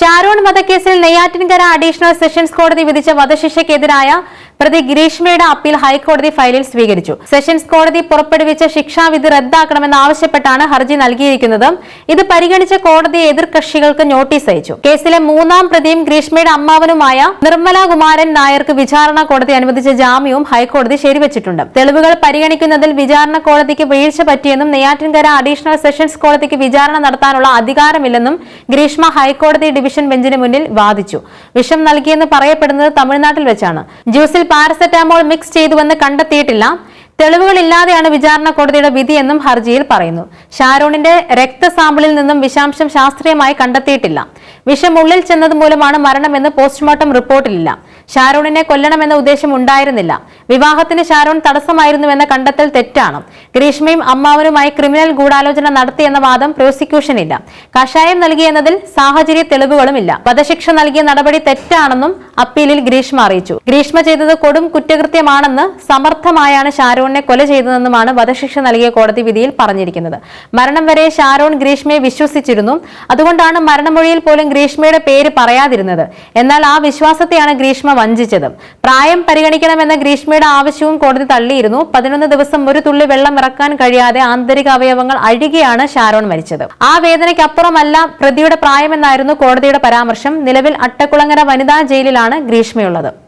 ഷാരോൺ വധക്കേസിൽ Neyyattinkara additional sessions കോടതി വിധിച്ച വധശിക്ഷയ്ക്കെതിരായ പ്രതി ഗിരീഷ്മയുടെ അപ്പീൽ ഹൈക്കോടതി ഫയലിൽ സ്വീകരിച്ചു. സെഷൻസ് കോടതി പുറപ്പെടുവിച്ച ശിക്ഷാവിധി റദ്ദാക്കണമെന്ന് ആവശ്യപ്പെട്ടാണ് ഹർജി നൽകിയിരിക്കുന്നത്. ഇത് പരിഗണിച്ച കോടതി എതിർകക്ഷികൾക്ക് നോട്ടീസ് അയച്ചു. കേസിലെ മൂന്നാം പ്രതിയും ഗ്രീഷ്മയുടെ അമ്മാവനുമായ നിർമ്മല കുമാരൻ നായർക്ക് വിചാരണ കോടതി അനുവദിച്ച ജാമ്യവും ഹൈക്കോടതി ശരിവച്ചിട്ടുണ്ട്. തെളിവുകൾ പരിഗണിക്കുന്നതിൽ വിചാരണ കോടതിക്ക് വീഴ്ച പറ്റിയെന്നും നെയ്യാറ്റിൻകര അഡീഷണൽ സെഷൻസ് കോടതിക്ക് വിചാരണ നടത്താനുള്ള അധികാരമില്ലെന്നും ഗ്രീഷ്മ ഹൈക്കോടതി ഡിവിഷൻ ബെഞ്ചിന് മുന്നിൽ വാദിച്ചു. വിഷം നൽകിയെന്ന് പറയപ്പെടുന്നത് തമിഴ്നാട്ടിൽ വെച്ചാണ്. ജ്യൂസിൽ പാരസെറ്റാമോൾ മിക്സ് ചെയ്തുവെന്ന് കണ്ടെത്തിയിട്ടില്ല. തെളിവുകളില്ലാതെയാണ് വിചാരണ കോടതിയുടെ വിധിയെന്നും ഹർജിയിൽ പറയുന്നു. ഷാരോണിന്റെ രക്തസാമ്പിളിൽ നിന്നും വിഷാംശം ശാസ്ത്രീയമായി കണ്ടെത്തിയിട്ടില്ല. വിഷം ഉള്ളിൽ ചെന്നത് മൂലമാണ് മരണമെന്ന് പോസ്റ്റ്മോർട്ടം റിപ്പോർട്ടിലില്ല. ഷാരോണിനെ കൊല്ലണമെന്ന ഉദ്ദേശം ഉണ്ടായിരുന്നില്ല. വിവാഹത്തിന് ഷാരോൺ തടസ്സമായിരുന്നുവെന്ന കണ്ടെത്തൽ തെറ്റാണ്. ഗ്രീഷ്മയും അമ്മാവനുമായി ക്രിമിനൽ ഗൂഢാലോചന നടത്തിയെന്ന വാദം പ്രോസിക്യൂഷനില്ല. കഷായം നൽകിയെന്നതിൽ സാഹചര്യ തെളിവുകളുമില്ല. വധശിക്ഷ നൽകിയ നടപടി തെറ്റാണെന്നും അപ്പീലിൽ ഗ്രീഷ്മ അറിയിച്ചു. ഗ്രീഷ്മ ചെയ്തത് കൊടും കുറ്റകൃത്യമാണെന്ന് സമർത്ഥമായാണ് ഷാരോണിനെ കൊല ചെയ്തതെന്നുമാണ് വധശിക്ഷ നൽകിയ കോടതി വിധിയിൽ പറഞ്ഞിരിക്കുന്നത്. മരണം വരെ ഷാരോൺ ഗ്രീഷ്മയെ വിശ്വസിച്ചിരുന്നു. അതുകൊണ്ടാണ് മരണമൊഴിയിൽ പോലും ഗ്രീഷ്മയുടെ പേര് പറയാതിരുന്നത്. എന്നാൽ ആ വിശ്വാസത്തെയാണ് ഗ്രീഷ്മ വഞ്ചിച്ചത്. പ്രായം പരിഗണിക്കണമെന്ന ഗ്രീഷ്മയുടെ ആവശ്യവും കോടതി തള്ളിയിരുന്നു. പതിനൊന്ന് ദിവസം ഒരു തുള്ളി വെള്ളം ഇറക്കാൻ കഴിയാതെ ആന്തരിക അവയവങ്ങൾ അഴുകിയാണ് ഷാരോൺ മരിച്ചത്. ആ വേദനയ്ക്കപ്പുറമല്ല പ്രതിയുടെ പ്രായമെന്നായിരുന്നു കോടതിയുടെ പരാമർശം. നിലവിൽ അട്ടക്കുളങ്ങര വനിതാ ജയിലിലാണ് ഗ്രീഷ്മയുള്ളത്.